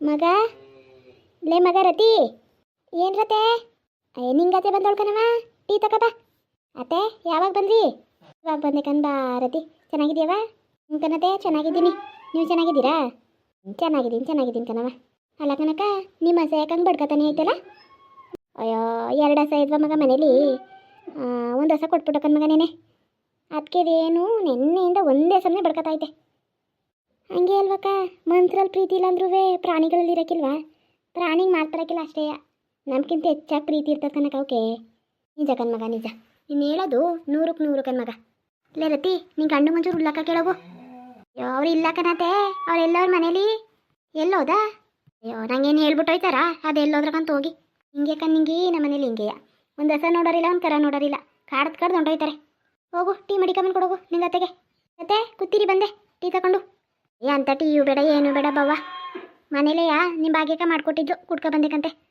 ಮಗ? ಲೇ ಮಗ ರತಿ, ಏನು ರತೆ? ಅಯ್ಯ ನಿಂಗತೆ ಬಂದೋಳ್ ಕಣವ ಟೀ ತಕ ಬಾ. ಅತ್ತೆ, ಯಾವಾಗ ಬಂದ್ರಿ? ಇವಾಗ ಬಂದೆ ಬಾ ರತಿ. ಚೆನ್ನಾಗಿದ್ಯಾವ ಕಣತೆ ಚೆನ್ನಾಗಿದ್ದೀನಿ. ನೀವು ಚೆನ್ನಾಗಿದ್ದೀರಾ? ಚೆನ್ನಾಗಿದ್ದೀನಿ ಚೆನ್ನಾಗಿದ್ದೀನಿ ಕಣವ ಅಲ್ಲ ಕಣಕ ನಿಮ್ಮ ಹಸ ಯಾಕಂಗೆ ಬಡ್ಕತಾನೆ ಐತಲ್ಲ ಅಯ್ಯೋ, ಎರಡು ಹಸ ಇದ್ವ ಮಗ ಮನೇಲಿ. ಒಂದು ಹಸ ಕೊಟ್ಬಿಟ್ಟು ಕಣ್ ಮಗ ನೆನೆ. ಅದಕ್ಕೆ ಏನು ನೆನ್ನೆಯಿಂದ ಒಂದೇ ಸಮಯ ಬಡ್ಕತೈತೆ ಹಂಗೆ ಅಲ್ವಕ್ಕ? ಮನ್ಸರಲ್ಲಿ ಪ್ರೀತಿ ಇಲ್ಲಾಂದ್ರೂ ಪ್ರಾಣಿಗಳಲ್ಲಿ ಇರೋಕ್ಕಿಲ್ವಾ? ಪ್ರಾಣಿಗೆ ಮಾಡ್ತಾರಕ್ಕಿಲ್ಲ ಅಷ್ಟೇ. ನಮ್ಗಿಂತ ಹೆಚ್ಚಾಗಿ ಪ್ರೀತಿ ಇರ್ತದೆ ಕನಕ ಅವಕ್ಕೆ ನಿಜ ಕನ್ಮಗ ನಿಜ. ಇನ್ನು ಹೇಳೋದು ನೂರಕ್ಕೆ ನೂರು ಕನ್ಮಗ ಇಲ್ಲೇ ರತಿ ನಿಂಗೆ ಗಂಡು ಮಂಜೂರು ಉಳ್ಳಕ್ಕ ಕೇಳೋಗು. ಅಯ್ಯೋ, ಅವ್ರು ಇಲ್ಲ ಕಣತೆ. ಅವ್ರೆಲ್ಲವ್ರ ಮನೇಲಿ? ಎಲ್ಲೋದಾ ಅಯ್ಯೋ, ನಂಗೇನು ಹೇಳ್ಬಿಟ್ಟು ಹೋಯ್ತಾರಾ? ಅದು ಎಲ್ಲೋದ್ರಕ್ಕಂತ ಹೋಗಿ. ಹಿಂಗೆ ಕಣ್ ನಿಂಗೆ ನಮ್ಮ ಮನೇಲಿ ಹಿಂಗೆಯ ಒಂದು ಹಸ ನೋಡೋರಿಲ್ಲ, ಒಂದು ಕರ ನೋಡೋರಿಲ್ಲ. ಕಾಡ್ದು ಕಡ್ದು ಹೊಂಟೋಯ್ತಾರೆ. ಹೋಗು, ಟೀ ಮಡಿಕೊಂಬಂದು ಕೊಡೋಗು ನಿಂಗೆ ಅತ್ತೆಗೆ ಮತ್ತೆ ಕೂತೀರಿ ಬಂದೆ. ಟೀ ತಗೊಂಡು. ಅಂತ ಟೀಯು ಬೇಡ ಏನು ಬೇಡ ಬವ್ವ. ಮನೇಲೆಯಾ ನಿಮ್ಮ ಭಾಗ್ಯಕ ಮಾಡಿಕೊಟ್ಟಿದ್ದು ಕುಡ್ಕೊ ಬಂದೇಕಂತೆ